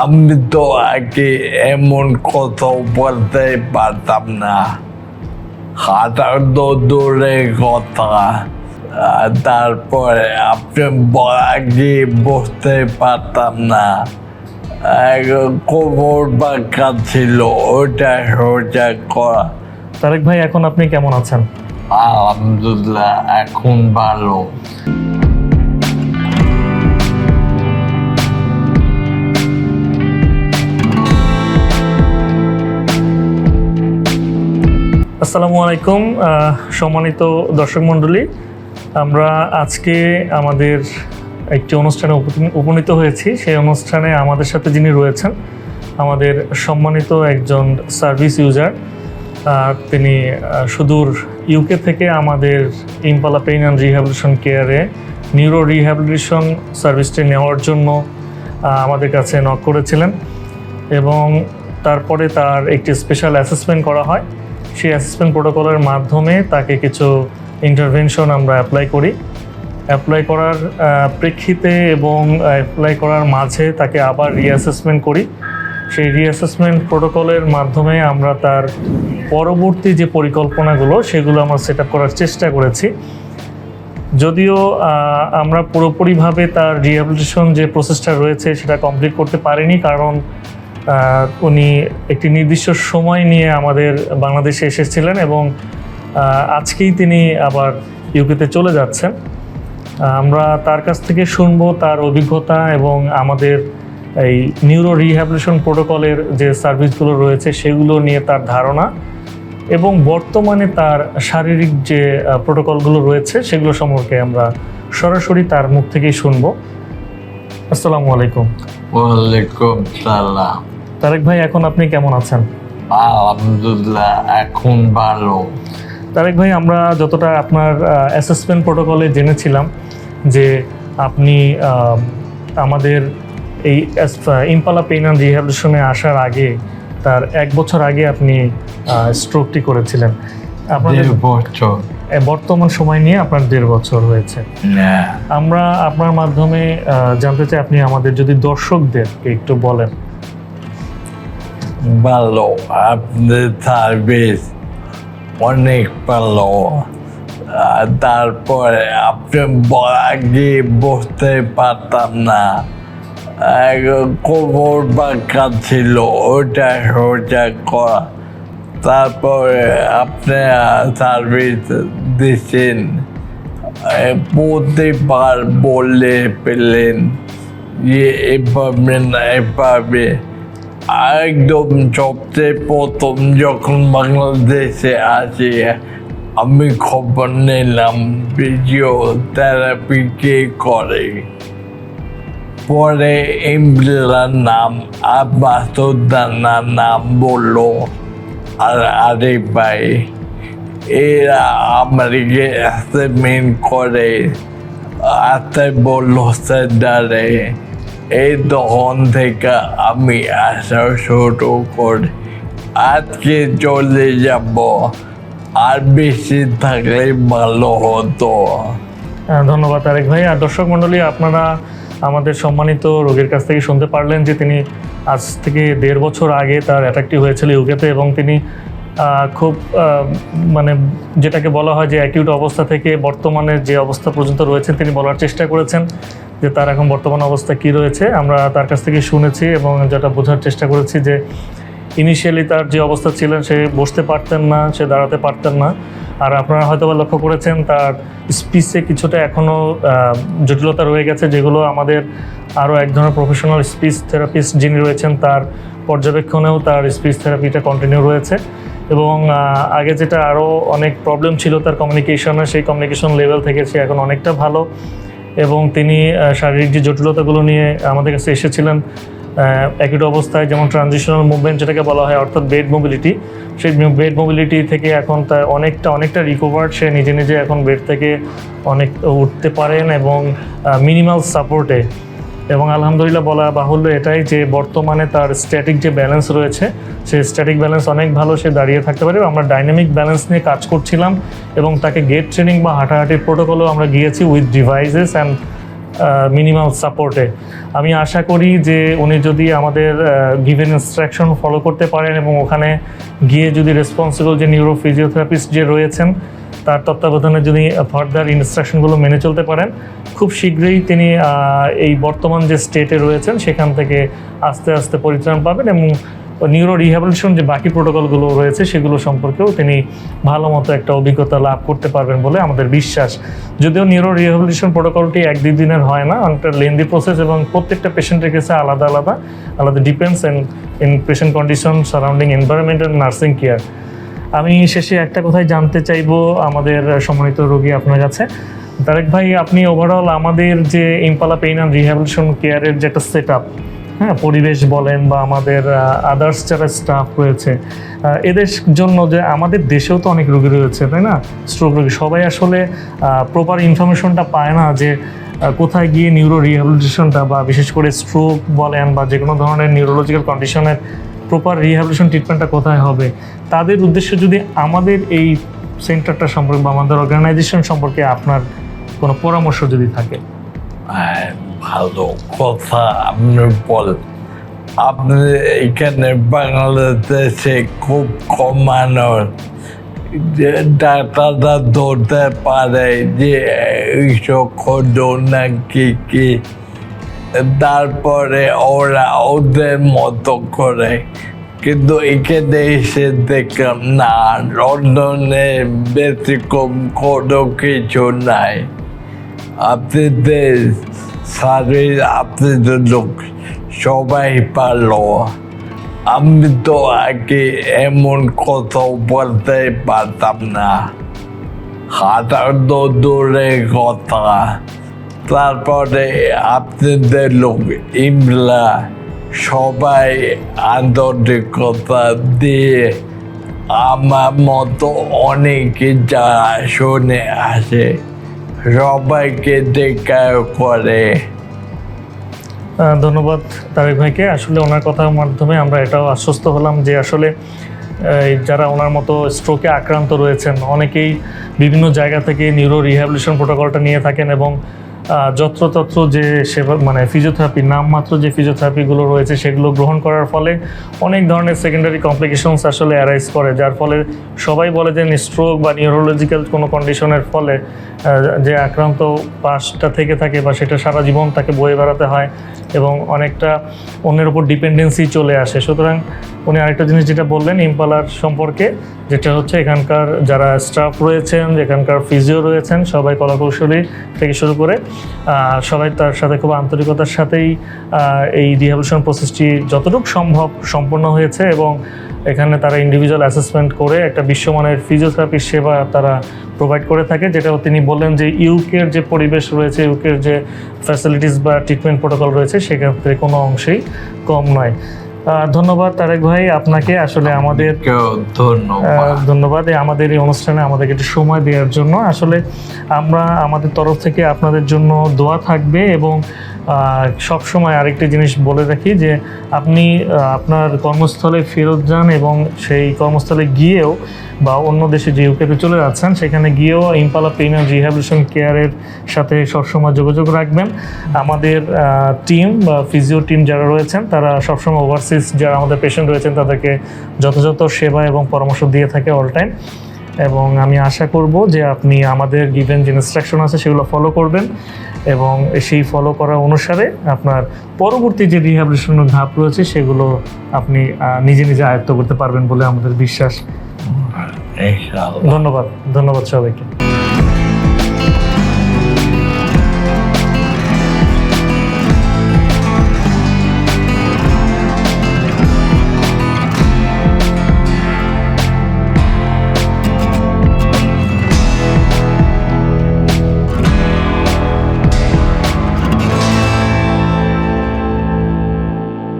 আমি তো আগে এমন কথাও বলতে পারতাম না। হাঁটার তো দূরের কথা। তারপরে আপনি আগে বসতে পারতাম না। কোমর বাঁকা ছিল ওটা সোজা করা। তারেক ভাই এখন আপনি কেমন আছেন? আলহামদুলিল্লাহ এখন ভালো। আসসালামু আলাইকুম সম্মানিত দর্শক মণ্ডলী। আমরা আজকে আমাদের একটি অনুষ্ঠানে উপনী- উপনীত হয়েছি। সেই অনুষ্ঠানে আমাদের সাথে যিনি রয়েছেন, আমাদের সম্মানিত একজন সার্ভিস ইউজার তিনি সুদূর ইউকে থেকে আমাদের ইম্পালা পেইন অ্যান্ড রিহ্যাবিলিটেশন কেয়ারে নিউরো রিহ্যাবিলিটেশন সার্ভিসটি নেওয়ার জন্য আমাদের কাছে নক করেছিলেন এবং তারপরে তার একটি স্পেশাল অ্যাসেসমেন্ট করা হয়। সেই অ্যাসেসমেন্ট প্রোটোকলের মাধ্যমে তাকে কিছু ইন্টারভেনশন আমরা অ্যাপ্লাই করি। অ্যাপ্লাই করার প্রেক্ষিতে এবং অ্যাপ্লাই করার মাঝে তাকে আবার রিঅ্যাসেসমেন্ট করি। সেই রিঅ্যাসেসমেন্ট প্রোটোকলের মাধ্যমে আমরা তার পরবর্তী যে পরিকল্পনাগুলো, সেগুলো আমরা সেট করার চেষ্টা করেছি। যদিও আমরা পুরোপুরিভাবে তার রিহ্যাবিলিটেশন যে প্রসেসটা রয়েছে, সেটা কমপ্লিট করতে পারিনি, কারণ উনি একটি নির্দিষ্ট সময় নিয়ে আমাদের বাংলাদেশে এসেছিলেন এবং আজকেই তিনি আবার ইউকেতে চলে যাচ্ছেন। আমরা তার কাছ থেকে শুনব তার অভিজ্ঞতা এবং আমাদের এই নিউরো রিহ্যাবিলিটেশন প্রোটোকলের যে সার্ভিসগুলো রয়েছে সেগুলো নিয়ে তার ধারণা এবং বর্তমানে তার শারীরিক যে প্রোটোকলগুলো রয়েছে সেগুলো সম্পর্কে আমরা সরাসরি তার মুখ থেকেই শুনব। আসসালামু আলাইকুম। ওয়ালাইকুম সালাম। তারেক ভাই এখন আপনি কেমন আছেন? আলহামদুলিল্লাহ এখন ভালো। তারেক ভাই আমরা যতটা আপনার অ্যাসেসমেন্ট প্রোটোকলে জেনেছিলাম যে আপনি আমাদের এই ইম্পালা পেইন অ্যান্ড রিহ্যাবিলিটেশনে আসার আগে তার এক বছর আগে আপনি স্ট্রোকটি করেছিলেন। আপনাদের বছর। বর্তমান সময় নিয়ে আপনার দেড় বছর হয়েছে। আমরা আপনার মাধ্যমে জানতে চাই আপনি আমাদের যদি দর্শকদের একটু বলেন ভালো আপনাদের সার্ভিস অনেক ভালো। তারপরে আপনি আগে বসতে পারতাম না। কোমর বাঁকা ছিল ওটা সোজা করা। তারপরে আপনি সার্ভিস দিচ্ছেন প্রতিবার বলে পেলেন যে এভাবে না, এভাবে। একদম সবচেয়ে প্রথম যখন বাংলাদেশে আসি, আমি খবর নিলাম ফিজিওথেরাপি কে করে। পরে ইমরান নাম আর বাসুদানার নাম বলল, আর আরে ভাই, এরা আমাকে অ্যাসাইনমেন্ট করে আসতে বলল সেন্টারে এই তখন থেকে আমি আসা শুরু করি। আজকে চলে যাব। আর বেশি থাকলে ভালো হতো। আহ, ধন্যবাদ তারেক ভাই। আর দর্শক মণ্ডলী আপনারা আমাদের সম্মানিত রোগীর কাছ থেকে শুনতে পারলেন যে তিনি আজ থেকে দেড় বছর আগে তার অ্যাটাকটি হয়েছিল ইউকেতে এবং তিনি খুব মানে যেটাকে বলা হয় যে অ্যাকিউট অবস্থা থেকে বর্তমানে যে অবস্থা পর্যন্ত রয়েছেন তিনি বলার চেষ্টা করেছেন যে তার এখন বর্তমান অবস্থা কি রয়েছে। আমরা তার কাছ থেকে শুনেছি এবং যেটা বোঝার চেষ্টা করেছি যে ইনিশিয়ালি তার যে অবস্থা ছিলেন, সে বসতে পারতেন না, সে দাঁড়াতে পারতেন না। আর আপনারা হয়তো বা লক্ষ্য করেছেন, তার স্পিচে কিছুটা এখনও জটিলতা রয়ে গেছে, যেগুলো আমাদের আরও এক ধরনের প্রফেশনাল স্পিচ থেরাপিস্ট যিনি রয়েছেন, তার পর্যবেক্ষণেও তার স্পিচ থেরাপিটা কন্টিনিউ রয়েছে। এবং আগে যেটা আরও অনেক প্রবলেম ছিল তার কমিউনিকেশনে সেই কমিউনিকেশন লেভেল থেকে সে এখন অনেকটা ভালো। এবং তিনি শারীরিক যে জটিলতাগুলো নিয়ে আমাদের কাছে এসেছিলেন একই অবস্থায় যেমন ট্রানজিশনাল মুভমেন্ট যেটাকে বলা হয়, অর্থাৎ বেড মোবিলিটি সেই বেড মোবিলিটি থেকে এখন তার অনেকটা অনেকটা রিকভার্ড সে নিজে নিজে এখন বেড থেকে অনেক উঠতে পারেন এবং মিনিমাল সাপোর্টে এবং আলহামদুলিল্লাহ বলা বাহুল্য এটাই যে বর্তমানে তার স্ট্যাটিক যে ব্যালেন্স রয়েছে সেই স্ট্যাটিক ব্যালেন্স অনেক ভালো সে দাঁড়িয়ে থাকতে পারে। আমরা ডাইনামিক ব্যালেন্স নিয়ে কাজ করছিলাম এবং তাকে গেট ট্রেনিং বা হাঁটাহাঁটির প্রোটোকলও আমরা গিয়েছি উইথ ডিভাইসেস অ্যান্ড মিনিমাম সাপোর্টে আমি আশা করি যে উনি যদি আমাদের গিভেন ইনস্ট্রাকশন ফলো করতে পারেন এবং ওখানে গিয়ে যদি রেসপন্সিবল যে নিউরো ফিজিওথেরাপিস্ট যে রয়েছেন তার তত্ত্বাবধানে যদি ফার্দার ইনস্ট্রাকশনগুলো মেনে চলতে পারেন। খুব শীঘ্রই তিনি এই বর্তমান যে স্টেটে রয়েছেন, সেখান থেকে আস্তে আস্তে পরিত্রাণ পাবেন এবং নিউরো রিহ্যাবিলিটেশন যে বাকি প্রোটোকলগুলো রয়েছে, সেগুলো সম্পর্কেও তিনি ভালো মতো একটা অভিজ্ঞতা লাভ করতে পারবেন বলে আমাদের বিশ্বাস। যদিও নিউরো রিহ্যাবিলিটেশন প্রোটোকলটি এক দুই দিনের হয় না, অনেকটা লেন্দি প্রসেস এবং প্রত্যেকটা পেশেন্টের কাছে আলাদা আলাদা আলাদা depends in in patient condition surrounding environment and nursing care আমি শেষে একটা কথাই জানতে চাইব, আমাদের সম্মানিত রোগী আপনার কাছে। তারেক ভাই, আপনি ওভারঅল আমাদের যে ইম্পালা পেইন অ্যান্ড রিহ্যাবিলিটেশন কেয়ারের যে একটা সেট আপ হ্যাঁ পরিবেশ বলেন বা আমাদের আদার্স যারা স্টাফ রয়েছে এদের জন্য যে আমাদের দেশেও তো অনেক রোগী রয়েছে, তাই না? স্ট্রোক রোগী। সবাই আসলে প্রপার ইনফরমেশনটা পায় না যে কোথায় গিয়ে নিউরো রিহ্যাবিলিটেশনটা বা বিশেষ করে স্ট্রোক বলেন বা যে কোনো ধরনের নিউরোলজিক্যাল কন্ডিশনের প্রপার রিহ্যাবিলিটেশন ট্রিটমেন্টটা কোথায় হবে? তাদের উদ্দেশ্যে যদি আমাদের এই সেন্টারটা সম্পর্কে বা আমাদের অর্গানাইজেশন সম্পর্কে আপনার কোনো পরামর্শ যদি থাকে। ভালো কথা আপনি বল আপনি এখানে বাংলাদেশে খুব কম মানুষ। ডাক্তাররা ধরতে পারে যে এইসব খোঁজো না কি কি? তারপরে ওরা ওদের মতো করে। কিন্তু এখানে এসে দেখলাম, না, লন্ডনে ব্যতিক্রম কোনো কিছু নাই। আপনাদের শরীর আপনাদের লোক, সবাই ভালো আমি তো আগে এমন কথা বলতে পারতাম না। হাঁটার তো দূরের কথা। তারপরে আপনাদের লোক ইমলা সবাই আন্তরিকতা দিয়ে আমার মতো অনেকে যারা শুনে আসে, সবাইকে দেখা করে। ধন্যবাদ তারেক ভাইকে। আসলে ওনার কথার মাধ্যমে আমরা এটাও আশ্বস্ত হলাম যে আসলে যারা ওনার মতো স্ট্রোকে আক্রান্ত রয়েছেন, অনেকেই বিভিন্ন জায়গা থেকে নিউরো রিহ্যাবিলিটেশন প্রোটোকলটা নিয়ে থাকেন এবং যত্রতত্র যে সেবা মানে ফিজিওথেরাপি নামমাত্র যে ফিজিওথেরাপিগুলো রয়েছে, সেগুলো গ্রহণ করার ফলে অনেক ধরনের সেকেন্ডারি কমপ্লিকেশনস আসলে অ্যারাইজ করে, যার ফলে সবাই বলে যে স্ট্রোক বা নিউরোলজিক্যাল কোনো কন্ডিশনের ফলে যে আক্রান্ত পাশটা থেকে থাকে বা সেটা সারা জীবন তাকে বয়ে বেড়াতে হয় এবং অনেকটা অন্যের উপর ডিপেন্ডেন্সি চলে আসে। সুতরাং উনি আরেকটা জিনিস যেটা বললেন ইম্পালার সম্পর্কে, যেটা হচ্ছে এখানকার যারা স্টাফ রয়েছেন এখানকার ফিজিও রয়েছেন, সবাই কলাকৌশলী থেকে শুরু করে সবাই তার সাথে খুব আন্তরিকতার সাথেই এই রিহ্যাবিলিটেশন প্রসেসটি যতটুকু সম্ভব সম্পন্ন হয়েছে এবং এখানে তারা ইন্ডিভিজুয়াল অ্যাসেসমেন্ট করে একটা বিশ্বমানের ফিজিওথেরাপি সেবা তারা প্রোভাইড করে থাকে, যেটা তিনি বললেন যে ইউকের যে পরিবেশ রয়েছে ইউকের যে ফ্যাসিলিটিস বা ট্রিটমেন্ট প্রোটোকল রয়েছে সেক্ষেত্রে কোনো অংশেই কম নয়। ধন্যবাদ তারেক ভাই। আপনাকে আসলে আমাদের ধন্যবাদ। আমাদের এই অনুষ্ঠানে আমাদেরকে একটু সময় দেওয়ার জন্য। আসলে আমরা আমাদের তরফ থেকে আপনাদের জন্য দোয়া থাকবে এবং সব সময় আরেকটি জিনিস বলে রাখি যে আপনি আপনার কর্মস্থলে ফেরত যান এবং সেই কর্মস্থলে গিয়েও বা অন্য দেশে যে ইউকেতে চলে যাচ্ছেন, সেখানে গিয়েও ইম্পালা পেইন অ্যান্ড রিহ্যাবিলিটেশন কেয়ারের সাথে সবসময় যোগাযোগ রাখবেন। আমাদের টিম বা ফিজিও টিম যারা রয়েছেন, তারা সবসময় ওভারসিজ যারা আমাদের পেশেন্ট রয়েছেন, তাদেরকে যথাযথ সেবা এবং পরামর্শ দিয়ে থাকে অল টাইম এবং আমি আশা করব যে আপনি আমাদের গিভেন যে ইনস্ট্রাকশন আছে সেগুলো ফলো করবেন এবং সেই ফলো করা অনুসারে আপনার পরবর্তী যে রিহ্যাবিলিটেশনের ধাপ রয়েছে সেগুলো আপনি নিজে নিজে আয়ত্ত করতে পারবেন বলে আমাদের বিশ্বাস। ধন্যবাদ ধন্যবাদ সবাইকে।